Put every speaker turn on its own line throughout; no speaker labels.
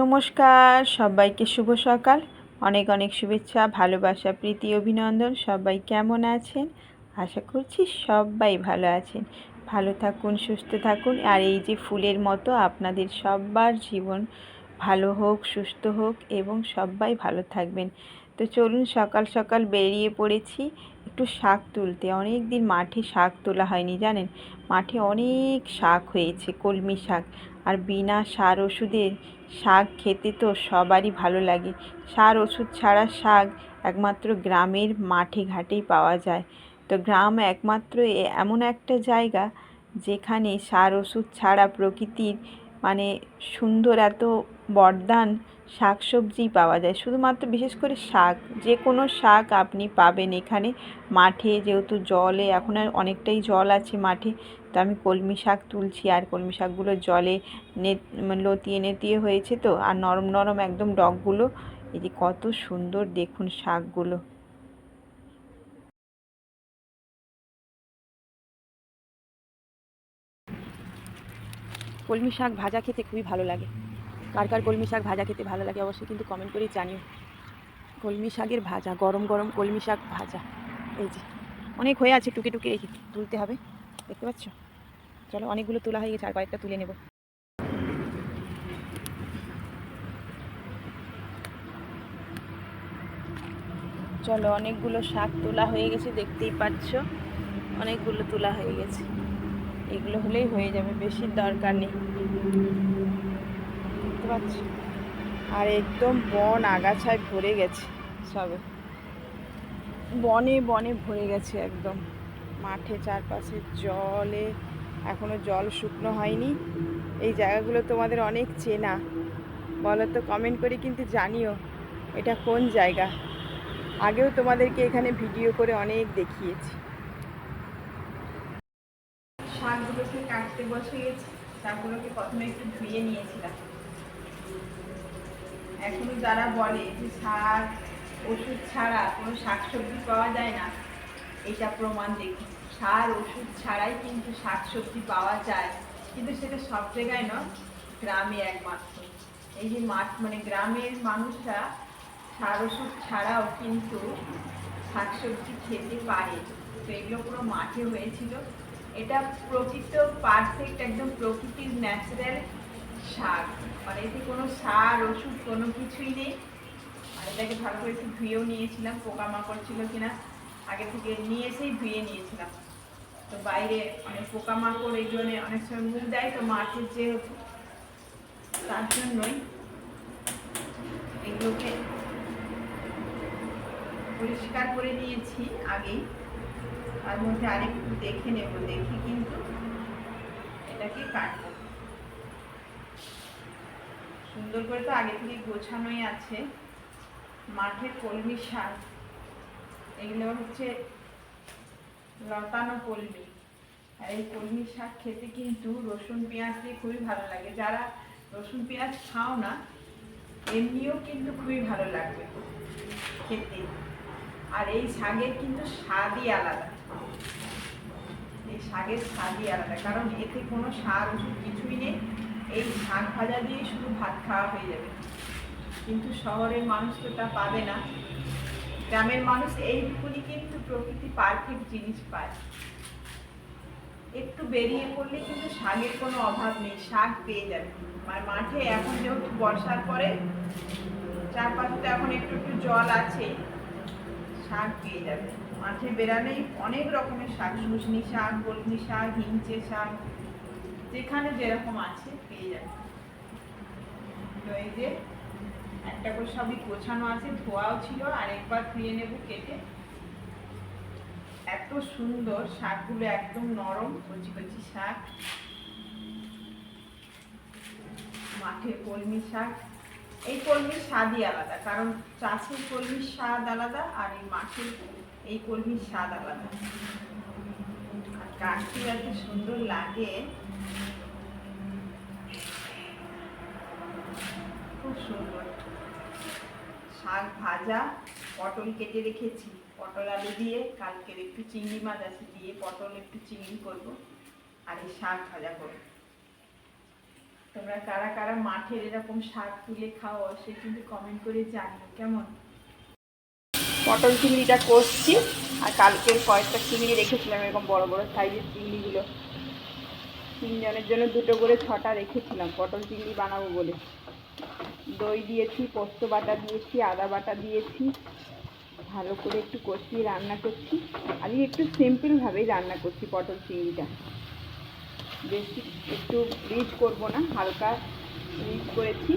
নমস্কার, সবাইকে শুভ সকাল। অনেক অনেক শুভেচ্ছা, ভালোবাসা, প্রীতি, অভিনন্দন। সবাই কেমন আছেন? আশা করছি সবাই ভালো আছেন। ভালো থাকুন, সুস্থ থাকুন। আর এই যে ফুলের মতো আপনাদের সবার জীবন ভালো হোক, সুস্থ হোক এবং সবাই ভালো থাকবেন। তো চলুন সকাল সকাল বেরিয়ে পড়েছি একটু শাক তুলতে। অনেক দিন মাঠে শাক তোলা হয়নি, জানেন? মাঠে অনেক শাক হয়েছে, কলমি শাক। আর বিনা সার ওষুধে শাক খেতে তো সবারই ভালো লাগে। সার ওষুধ ছাড়া শাক একমাত্র গ্রামের মাঠে ঘাটেই পাওয়া যায়। তো গ্রাম একমাত্র এমন একটা জায়গা যেখানে সার ওষুধ ছাড়া প্রকৃতির মানে সুন্দর এত বরদান শাক সবজি পাওয়া যায়। শুধুমাত্র বিশেষ করে শাক, যে কোনো শাক আপনি পাবেন এখানে। মাঠে যেহেতু জলে, এখন আর অনেকটাই জল আছে মাঠে, তো আমি কলমি শাক তুলছি আর কলমি শাকগুলো জলে মানে লতিয়ে নেতিয়ে হয়েছে তো, আর নরম নরম একদম ডগগুলো। এই যে কত সুন্দর দেখুন শাকগুলো। কলমি শাক ভাজা খেতে খুবই ভালো লাগে। কার কার কলমি শাক ভাজা খেতে ভালো লাগে অবশ্যই কিন্তু কমেন্ট করেই জানিও। কলমি শাকের ভাজা, গরম গরম কলমি শাক ভাজা, এই যে। অনেক হয়ে আছে টুকে টুকে, এই তুলতে হবে, দেখতে পাচ্ছ? চলো অনেকগুলো তোলা হয়ে গেছে, আর কয়েকটা তুলে নেব। চলো অনেকগুলো শাক তোলা হয়ে গেছে, দেখতেই পাচ্ছ? অনেকগুলো তোলা হয়ে গেছে। এগুলো হলেই হয়ে যাবে, বেশি দরকার নেই। পাচ্ছ। আর একদম বন আগাছায় ভরে গেছে সবে। বনে বনে ভরে গেছে একদম। মাঠে চারপাশে জলে এখনও জল শুকনো হয়নি। এই জায়গাগুলো তোমাদের অনেক চেনা। বলো তো কমেন্ট করে কিন্তু জানিও এটা কোন জায়গা। আগেও তোমাদেরকে এখানে ভিডিও করে অনেক দেখিয়েছি। শাকগুলোকে কাটতে বসে গেছি। শাকগুলোকে প্রথমে একটু ধুয়ে নিয়েছিলাম। এখনও যারা বলে যে শাক ওষুধ ছাড়া কোনো শাকসবজি পাওয়া যায় না, এটা প্রমাণ দেখুন। সার, ওষুধ ছাড়াই কিন্তু শাকসবজি পাওয়া যায়। কিন্তু সেটা সব জায়গায় নয়, গ্রামে একমাত্র। এই যে মাঠ মানে গ্রামের মানুষরা সার, ওষুধ ছাড়াও কিন্তু শাকসবজি খেতে পারে। তো এগুলো পুরো মাঠে হয়েছিল। এটা প্রকৃত পারফেক্ট, একদম প্রকৃতির ন্যাচারাল শাক। মানে এতে কোনো সার, ওষুধ, কোনো কিছুই নেই। আর এটাকে ভালো করে একটু ধুয়েও নিয়েছিলাম, পোকামাকড় ছিল কিনা। আগে থেকে নিয়ে এসেই ধুয়ে নিয়েছিলাম। তো বাইরে অনেক পোকামাকড় এগুলো অনেক সময় মুখ দেয়, তো মাঠের যেহেতু। তার জন্যই এগুলোকে পরিষ্কার করে নিয়েছি আগেই। তার মধ্যে আরেকটু দেখে নেব, দেখে কিন্তু এটাকে কাটবো। সুন্দর করে তো আগে থেকে গোছানোই আছে। মাঠের কলমি শাক। এগুলো হচ্ছে লতানো কলমি। আর এই কলমি শাক খেতে কিন্তু রসুন, পেঁয়াজ দিয়ে খুবই ভালো লাগে। যারা রসুন, পেঁয়াজ খাও না, এমনিও কিন্তু খুবই ভালো লাগবে খেতে। আর এই শাকের কিন্তু স্বাদই আলাদা। এই শাকের স্বাদই আলাদা। কারণ এতে কোনো সার ওষুধ কিছুই নেই। এই শাক ভাজা দিয়ে শুধু ভাত খাওয়া হয়ে যাবে। কিন্তু শহরের মানুষ তো তা পাবে না। গ্রামের মানুষ এইটুকুনি কিন্তু প্রকৃতি পারফেক্ট জিনিস পায়। একটু বেরিয়ে পড়লে কিন্তু শাকের কোনো অভাব নেই, শাক পেয়ে যাবে। আর মাঠে এখন যেহেতু বর্ষার পরে, চারপাশে তো এখন একটু একটু জল আছে, শাক পেয়ে যাবে। মাঠে বেরালেই অনেক রকমের শাক, শুশনি শাক কলমি শাক, হিংচে শাক যেখানে যেরকম আছে, পেয়ে যাবে। তো এই যে, একটা করে সবই গোছানো আছে, ধোয়াও ছিল, আর একবার ধুয়ে নেব কেটে। এত সুন্দর শাকগুলো একদম নরম, কচি কচি শাক। মাঠে কলমি শাক। এই কলমির স্বাদই আলাদা, কারণ চাষের কলমির স্বাদ আলাদা, আর এই মাঠের এই কলমির স্বাদ আলাদা। আর কাঠটি এত সুন্দর লাগে খুব সুন্দর। শাক ভাজা, পটল কেটে রেখেছি। পটল আলু দিয়ে, কালকের একটু চিংড়ি মাছ আছে দিয়ে পটল একটু চিংড়ি করব আর এই শাক ভাজা করব।
তোমরা কারা কারা মাঠের এরকম শাক তুলে খাও সে কিন্তু কমেন্ট করে জানিও, কেমন? পটল চিংড়িটা করছি আর কালকের কয়েকটা চিংড়ি রেখেছিলাম এরকম বড় বড় সাইজের চিংড়িগুলো। তিনজনের জন্য দুটো করে ছটা রেখেছিলাম, পটল চিংড়ি বানাবো বলে। দই দিয়েছি, পোস্ত বাটা দিয়েছি, আদা বাটা দিয়েছি। ভালো করে একটু কষিয়ে রান্না করছি। আমি একটু সিম্পলভাবেই রান্না করছি পটল চিংড়িটা। বেশি একটু রিচ করব না, হালকা রিচ করেছি।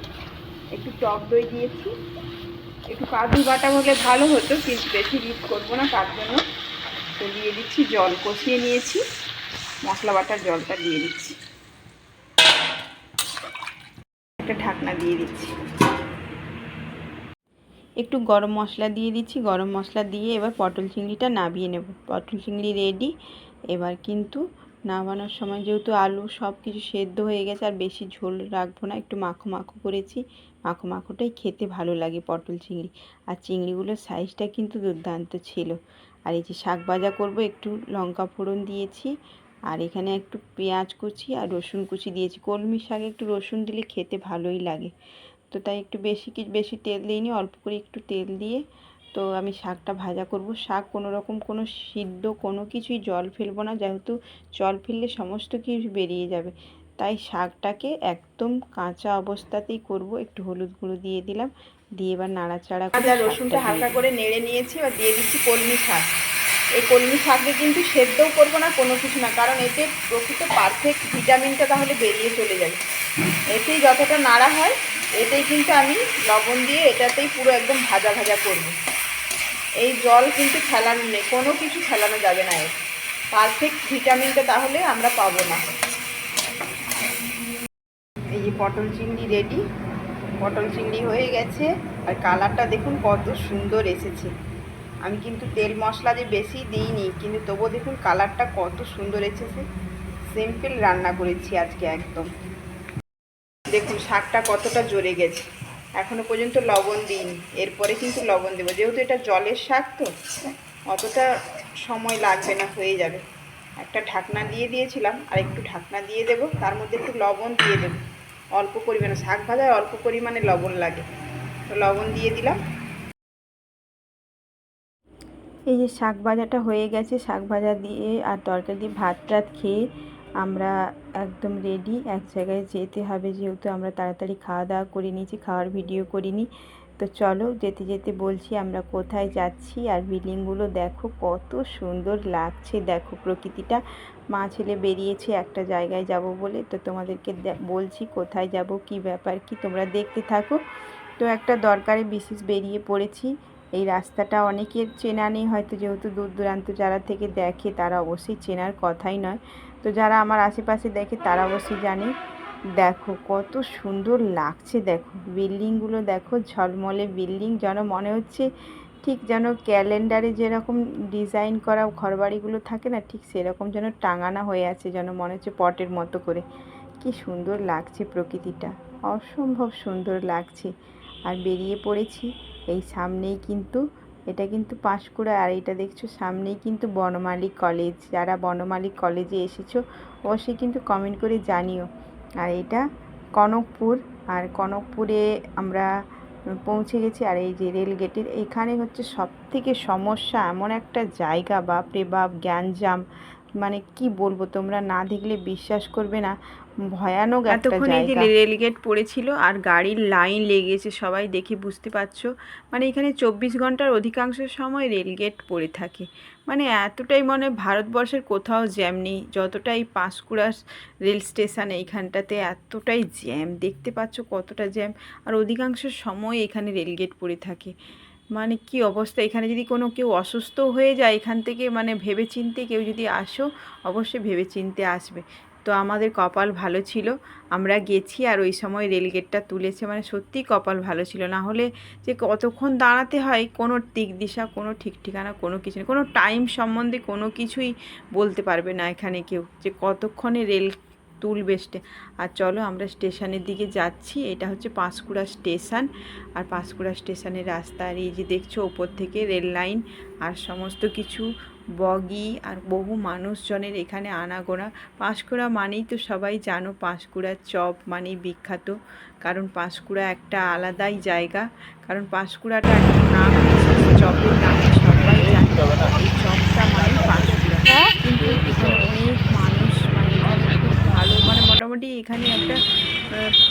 একটু টক দই দিয়েছি। একটু কাজু বাটা হলে ভালো হতো, কিন্তু বেশি রিচ করব না, তার জন্য তো দিয়ে দিচ্ছি জল। কষিয়ে নিয়েছি। মশলা বাটার জলটা দিয়ে দিচ্ছি। একটা ঢাকনা দিয়ে দিচ্ছি। একটু গরম মশলা দিয়ে দিচ্ছি। গরম মশলা দিয়ে এবার পটল চিংড়িটা নাবিয়ে নেব। পটল চিংড়ি রেডি এবার কিন্তু নামানোর সময় যেহেতু আলু সব কিছু সেদ্ধ হয়ে গেছে, আর বেশি ঝোল রাখব না, একটু মাখো মাখো করেছি। মাখো মাখোটাই খেতে ভালো লাগে পটল চিংড়ি। আর চিংড়িগুলোর সাইজটা কিন্তু দুর্দান্ত ছিল। আর এই যে শাক ভাজা করব, একটু লঙ্কা ফোড়ন দিয়েছি। আর এখানে একটু পেঁয়াজ কুচি আর রসুন কুচি দিয়েছি। কলমি শাকে একটু রসুন দিলে খেতে ভালোই লাগে। তো তাই একটু বেশি কি বেশি তেল দিইনি অল্প করে একটু তেল দিয়ে তো আমি শাকটা ভাজা করব। শাক কোনো রকম কোনো সিদ্ধ কোনো কিছুই জল ফেলব না যেহেতু জল ফেললে সমস্ত কিছু বেরিয়ে যাবে। তাই শাকটাকে একদম কাঁচা অবস্থাতেই করব। একটু হলুদ গুঁড়ো দিয়ে দিলাম দিয়ে এবার নাড়াচাড়া করে রসুনটা হালকা করে নেড়ে নিয়েছি আর দিয়ে দিচ্ছি কলমি শাক। এই কলমি শাকে কিন্তু সেদ্ধও করব না, কোনো কিছু না। কারণ এতে প্রকৃত পারফেক্ট ভিটামিনটা তাহলে বেরিয়ে চলে যাবে এতেই যতটা নাড়া হয়, এতেই কিন্তু আমি লবণ দিয়ে এটাতেই পুরো একদম ভাজা ভাজা করব। এই জল কিন্তু ফেলানো নেই, কোনো কিছু ফেলানো যাবে না এর। পারফেক্ট ভিটামিনটা তাহলে আমরা পাবো না। এই যে পটল চিংড়ি রেডি পটল চিংড়ি হয়ে গেছে। আর কালারটা দেখুন কত সুন্দর এসেছে। আমি কিন্তু তেল মশলা যে বেশি দিইনি, কিন্তু তবুও দেখুন কালারটা কত সুন্দর এসেছে। সিম্পল রান্না করেছি আজকে একদম। দেখুন শাকটা কতটা জোরে গেছে। এখনও পর্যন্ত লবণ দিইনি। এরপরে কিন্তু লবণ দেবো। যেহেতু এটা জলের শাক তো, অতটা সময় লাগবে না, হয়ে যাবে। একটা ঢাকনা দিয়ে দিয়েছিলাম, আর একটু ঢাকনা দিয়ে দেব। তার মধ্যে একটু লবণ দিয়ে দেবো। অল্প পরিমাণে, শাক ভাজায় অল্প পরিমাণে লবণ লাগে। তো লবণ দিয়ে দিলাম। এই যে শাক ভাজাটা হয়ে গেছে, শাক ভাজা দিয়ে আর তরকারি দিয়ে ভাত টাত খেয়ে আমরা একদম রেডি এক জায়গায় যেতে হবে যেহেতু আমরা তাড়াতাড়ি খাওয়া দাওয়া করে নিয়েছি, খাওয়ার ভিডিও করিনি। তো চলো যেতে যেতে বলছি আমরা কোথায় যাচ্ছি আর বিল্ডিংগুলো দেখো কত সুন্দর লাগছে। দেখো প্রকৃতিটা। মা ছেলে বেরিয়েছে একটা জায়গায় যাব বলে। তো তোমাদেরকে বলছি কোথায় যাব, কি ব্যাপার, কি তোমরা দেখতে থাকো। তো একটা দরকারে বিশেষ বেরিয়ে পড়েছি। এই রাস্তাটা অনেকের চেনা নেই, হয়তো যেহেতু দূর দূরান্ত যারা থেকে দেখে তারা অবশ্যই চেনার কথাই নয়। তো যারা আমার আশেপাশে দেখে তারা অবশ্যই জানে। দেখো কত সুন্দর লাগছে, দেখো বিল্ডিংগুলো দেখো, ঝলমলে বিল্ডিং যেন মনে হচ্ছে ঠিক যেন ক্যালেন্ডারে যেরকম ডিজাইন করা ঘরবাড়িগুলো থাকে না, ঠিক সেরকম যেন টাঙানো হয়ে আছে, যেন মনে হচ্ছে পটের মতো করে। কি সুন্দর লাগছে প্রকৃতিটা, অসম্ভব সুন্দর লাগছে। আর বেরিয়ে পড়েছি। এই সামনেই কিন্তু, এটা কিন্তু পাঁশকুড়া, আর এটা দেখছ সামনেই কিন্তু বনমালী কলেজ। যারা বনমালী কলেজে এসেছ, অবশ্যই কিন্তু কমেন্ট করে জানিও। আর এটা কনকপুর, আর কনকপুরে আমরা পৌঁছে গেছি, আর এই যে রেল গেটের এখানে হচ্ছে সব থেকে সমস্যা এমন একটা জায়গা, বাপরে বাপ জ্ঞানজাম মানে কি বলব তোমরা না দেখলে বিশ্বাস করবে না। ভয়ানক একটা জায়গা। রেলগেট পড়েছিল আর গাড়ির লাইন লেগেছে সবাই দেখে বুঝতে পারছ। মানে এখানে চব্বিশ ঘণ্টার অধিকাংশ সময় রেলগেট পড়ে থাকে। মানে এতটাই মনে ভারতবর্ষের কোথাও জ্যাম নেই। যতটাই পাঁশকুড়া রেল স্টেশন এইখানটাতে এতটাই জ্যাম। দেখতে পাচ্ছ কতটা জ্যাম। আর অধিকাংশ সময় এখানে রেলগেট পড়ে থাকে। মানে কি অবস্থা? এখানে যদি কোনো কেউ অসুস্থ হয়ে যায়, এখান থেকে মানে ভেবে চিনতে কেউ যদি আসো, অবশ্যই ভেবে চিনতে আসবে। তো আমাদের কপাল ভালো ছিল। আমরা গেছি আর ওই সময় রেলগেটটা তুলেছে। মানে সত্যিই কপাল ভালো ছিল। না হলে যে কতক্ষণ দাঁড়াতে হয়, কোনো দিক দিশা, কোনো ঠিক ঠিকানা, কোনো কিছু নেই। কোনো টাইম সম্বন্ধে কোনো কিছুই বলতে পারবে না এখানে কেউ। যে কতক্ষণে রেল তুলবে আর চলো আমরা স্টেশনের দিকে যাচ্ছি। এটা হচ্ছে পাঁশকুড়া স্টেশন। আর পাঁশকুড়া স্টেশনের রাস্তা। আর এই যে দেখছ, ওপর থেকে রেল লাইন আর সমস্ত কিছু বগি আর বহু মানুষজনের এখানে আনাগোনা। পাঁশকুড়া মানেই তো সবাই জানো পাঁশকুড়ার চপ মানেই বিখ্যাত। কারণ পাঁশকুড়া একটা আলাদাই জায়গা। কারণ পাঁশকুড়াটা একটা নাম চপের নামে সবাই জানে। এই চপটা মানে পাঁশকুড়া কিন্তু এখানে অনেক মানুষ মানে এখানে খুব ভালো মানে মোটামুটি এখানে একটা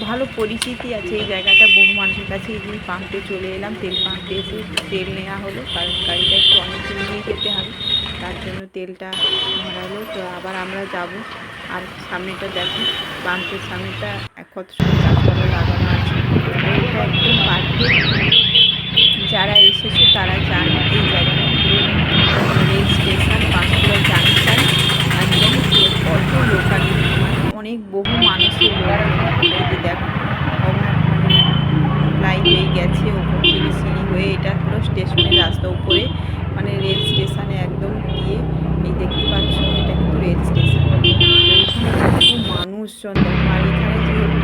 ভালো পরিচিতি আছে এই জায়গাটা। বহু মানুষের কাছে এই যে পাম্পে চলে এলাম, তেল পাম্পে এসে তেল নেওয়া হলো। কারণ গাড়িটা একটু অনেক দিন নিয়ে যেতে হবে, তার জন্য তেলটা ভরালো তো আবার আমরা যাব। আর সামনেটা দেখো, পাম্পের সামনেটা কত সুন্দর লাগানো আছে। একদম যারা এসেছে তারা জানো এই জায়গাটা পুরো রেল স্টেশন পাঁশকুড়া জাংশন একদম কত লোকালিটি মানে অনেক বহু মানুষের লোক দেখো হয়ে গেছে ওপর থেকে সিঁড়ি হয়ে এটা পুরো স্টেশনের রাস্তা উপরে মানে রেল স্টেশনে একদম গিয়ে এই দেখতে পাচ্ছ, এটা কিন্তু রেল স্টেশন মানুষজন দেখো, আর এখানে যেহেতু,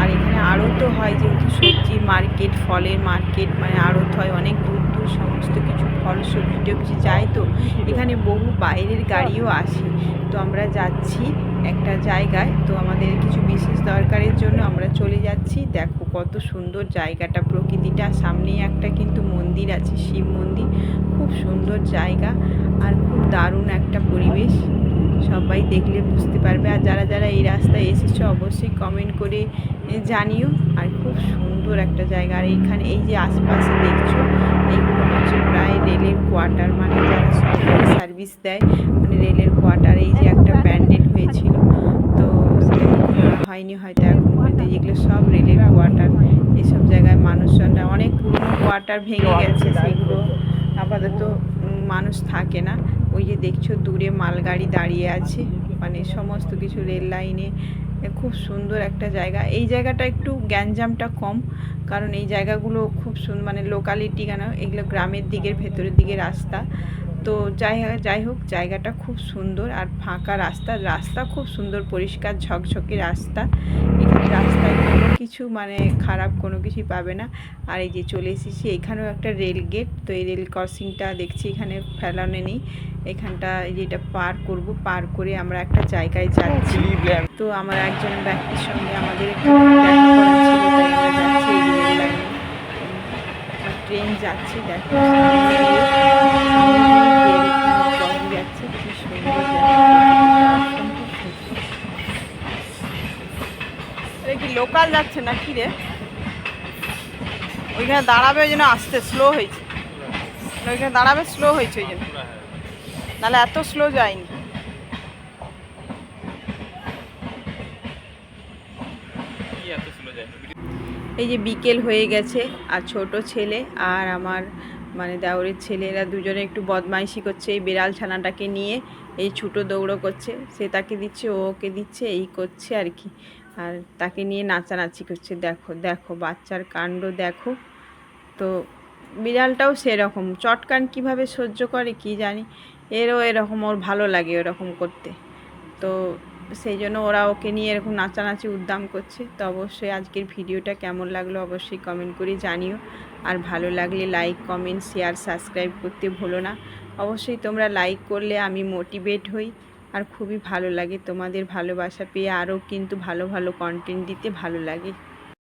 আর এখানে আড়ত হয় যেহেতু সবজির মার্কেট ফলের মার্কেট মানে আড়ত হয় অনেক দূর দূর সমস্ত কিছু, ফল সবজি টবজি যায় তো। এখানে বহু বাইরের গাড়িও আসে। তো আমরা যাচ্ছি একটা জায়গায়। তো আমাদের কিছু বিশেষ দরকারের জন্য আমরা চলে যাচ্ছি। দেখো কত সুন্দর জায়গাটা, প্রকৃতিটা। সামনেই একটা কিন্তু মন্দির আছে, শিব মন্দির। খুব সুন্দর জায়গা আর খুব দারুণ একটা পরিবেশ। সবাই দেখলে বুঝতে পারবে। আর যারা যারা এই রাস্তায় এসেছ, অবশ্যই কমেন্ট করে জানিও। আর খুব সুন্দর একটা জায়গা। আর এইখানে এই যে আশপাশে দেখছ, এইগুলো হচ্ছে প্রায় রেলের কোয়ার্টার। মানে যারা সরকারি সার্ভিস দেয় মানে রেলের কোয়ার্টার। এই যে একটা প্যান্ডেল হয়েছিল তো সেটা খোলা হয়নি হয়তো এখন পর্যন্ত যেগুলো সব রেলের কোয়ার্টার এইসব জায়গায় মানুষজনরা অনেক পুরনো কোয়ার্টার ভেঙে গেছে সেগুলো। আপাতত মানুষ থাকে না। ওই যে দেখছ দূরে মালগাড়ি দাঁড়িয়ে আছে। মানে সমস্ত কিছু রেল লাইনে। খুব সুন্দর একটা জায়গা। এই জায়গাটা একটু গ্যাঞ্জামটা কম। কারণ এই জায়গাগুলো খুব সুন্দর মানে লোকালিটি কেন? এগুলো গ্রামের দিকের, ভেতরের দিকে রাস্তা। তো যাই যাই হোক জায়গাটা খুব সুন্দর আর ফাঁকা রাস্তা। রাস্তা খুব সুন্দর পরিষ্কার ঝকঝকে রাস্তা। এখানে রাস্তায় কোনো কিছু মানে খারাপ কোনো কিছুই পাবে না। আর এই যে চলে এসেছি এখানেও একটা রেল গেট। তো এই রেল ক্রসিংটা দেখছি এখানে ফেলানো নেই। এখানটা এই যেটা পার করব পার করে আমরা একটা জায়গায় যাচ্ছি। তো আমার একজন ব্যক্তির সঙ্গে আমাদের একটু দেখা করা ছিল তাই আমরা যাচ্ছি এই রেল লাইনে যাচ্ছে, দেখো। যাচ্ছে
লোকাল যাচ্ছে না কি রে? ওইখানে দাঁড়াবে ওই জন্য আসতে স্লো হয়েছে। ওইখানে দাঁড়াবে স্লো হয়েছে ওই জন্য। নাহলে এত স্লো যায়নি?
এই যে বিকেল হয়ে গেছে, আর ছোট ছেলে আর আমার মানে দেওরের ছেলেরা দুজনে একটু বদমাইশি করছে, এই বিড়াল ছানাটাকে নিয়ে, এই ছুটো দৌড়ো করছে। সে তাকে দিচ্ছে, ও ওকে দিচ্ছে, এই করছে আর কি। আর তাকে নিয়ে নাচানাচি করছে। দেখো দেখো, বাচ্চার কাণ্ড দেখো। তো বিড়ালটাও সেরকম। চটকান কীভাবে সহ্য করে, কি জানি? এরও এরকম, ওর ভালো লাগে ওরকম করতে। তো সেই জন্য ওরা ওকে নিয়ে এরকম নাচানাচি উদ্দাম করছে। তো অবশ্যই আজকের ভিডিওটা কেমন লাগল অবশ্যই কমেন্ট করে জানিও। আর ভালো লাগলে লাইক কমেন্ট শেয়ার সাবস্ক্রাইব করতে ভুলো না। অবশ্যই তোমরা লাইক করলে আমি মোটিভেট হই। আর খুবই ভালো লাগে তোমাদের ভালোবাসা পেয়ে আরও কিন্তু ভালো ভালো কন্টেন্ট দিতে ভালো লাগে।